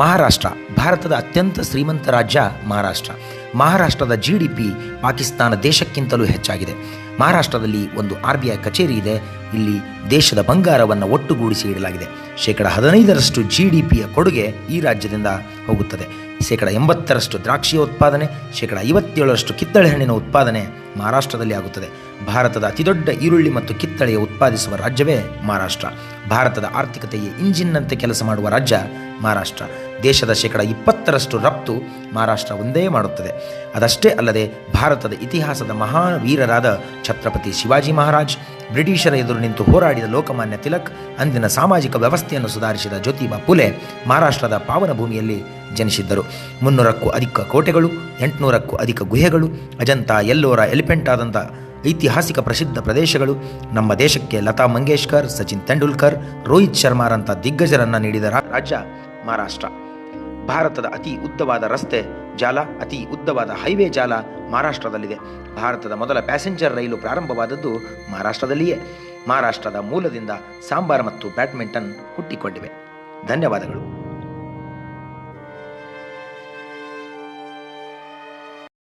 ಮಹಾರಾಷ್ಟ್ರ, ಭಾರತದ ಅತ್ಯಂತ ಶ್ರೀಮಂತ ರಾಜ್ಯ ಮಹಾರಾಷ್ಟ್ರ. ಮಹಾರಾಷ್ಟ್ರದ ಜಿ ಡಿ ಪಿ ಪಾಕಿಸ್ತಾನ ದೇಶಕ್ಕಿಂತಲೂ ಹೆಚ್ಚಾಗಿದೆ. ಮಹಾರಾಷ್ಟ್ರದಲ್ಲಿ ಒಂದು ಆರ್ ಬಿ ಐ ಕಚೇರಿ ಇದೆ. ಇಲ್ಲಿ ದೇಶದ ಬಂಗಾರವನ್ನು ಒಟ್ಟುಗೂಡಿಸಿ ಇಡಲಾಗಿದೆ. ಶೇಕಡ ಹದಿನೈದರಷ್ಟು ಜಿ ಡಿ ಪಿಯ ಕೊಡುಗೆ ಈ ರಾಜ್ಯದಿಂದ ಹೋಗುತ್ತದೆ. ಶೇಕಡ ಎಂಬತ್ತರಷ್ಟು ದ್ರಾಕ್ಷಿಯ ಉತ್ಪಾದನೆ, ಶೇಕಡ ಐವತ್ತೇಳರಷ್ಟು ಕಿತ್ತಳೆ ಹಣ್ಣಿನ ಉತ್ಪಾದನೆ ಮಹಾರಾಷ್ಟ್ರದಲ್ಲಿ ಆಗುತ್ತದೆ. ಭಾರತದ ಅತಿದೊಡ್ಡ ಈರುಳ್ಳಿ ಮತ್ತು ಕಿತ್ತಳೆಯ ಉತ್ಪಾದಿಸುವ ರಾಜ್ಯವೇ ಮಹಾರಾಷ್ಟ್ರ. ಭಾರತದ ಆರ್ಥಿಕತೆಯ ಇಂಜಿನ್ನಂತೆ ಕೆಲಸ ಮಾಡುವ ರಾಜ್ಯ ಮಹಾರಾಷ್ಟ್ರ. ದೇಶದ ಶೇಕಡ ಇಪ್ಪತ್ತರಷ್ಟು ರಫ್ತು ಮಹಾರಾಷ್ಟ್ರ ಒಂದೇ ಮಾಡುತ್ತದೆ. ಅದಷ್ಟೇ ಅಲ್ಲದೆ ಭಾರತದ ಇತಿಹಾಸದ ಮಹಾನ್ ವೀರರಾದ ಛತ್ರಪತಿ ಶಿವಾಜಿ ಮಹಾರಾಜ್, ಬ್ರಿಟಿಷರ ಎದುರು ನಿಂತು ಹೋರಾಡಿದ ಲೋಕಮಾನ್ಯ ತಿಲಕ್, ಅಂದಿನ ಸಾಮಾಜಿಕ ವ್ಯವಸ್ಥೆಯನ್ನು ಸುಧಾರಿಸಿದ ಜ್ಯೋತಿಬಾ ಪುಲೆ ಮಹಾರಾಷ್ಟ್ರದ ಪಾವನ ಭೂಮಿಯಲ್ಲಿ ಜನಿಸಿದ್ದರು. ಮುನ್ನೂರಕ್ಕೂ ಅಧಿಕ ಕೋಟೆಗಳು, ಎಂಟುನೂರಕ್ಕೂ ಅಧಿಕ ಗುಹೆಗಳು, ಅಜಂತ ಎಲ್ಲೋರ ಎಲಿಫೆಂಟ್ ಆದಂಥ ಐತಿಹಾಸಿಕ ಪ್ರಸಿದ್ಧ ಪ್ರದೇಶಗಳು, ನಮ್ಮ ದೇಶಕ್ಕೆ ಲತಾ ಮಂಗೇಶ್ಕರ್, ಸಚಿನ್ ತೆಂಡೂಲ್ಕರ್, ರೋಹಿತ್ ಶರ್ಮಾರಂಥ ದಿಗ್ಗಜರನ್ನು ನೀಡಿದ ರಾಜ್ಯ ಮಹಾರಾಷ್ಟ್ರ. ಭಾರತದ ಅತಿ ಉದ್ದವಾದ ರಸ್ತೆ ಜಾಲ, ಅತಿ ಉದ್ದವಾದ ಹೈವೇ ಜಾಲ ಮಹಾರಾಷ್ಟ್ರದಲ್ಲಿದೆ. ಭಾರತದ ಮೊದಲ ಪ್ಯಾಸೆಂಜರ್ ರೈಲು ಪ್ರಾರಂಭವಾದದ್ದು ಮಹಾರಾಷ್ಟ್ರದಲ್ಲಿಯೇ. ಮಹಾರಾಷ್ಟ್ರದ ಮೂಲದಿಂದ ಸಾಂಬಾರ್ ಮತ್ತು ಬ್ಯಾಡ್ಮಿಂಟನ್ ಹುಟ್ಟಿಕೊಂಡಿವೆ. ಧನ್ಯವಾದಗಳು.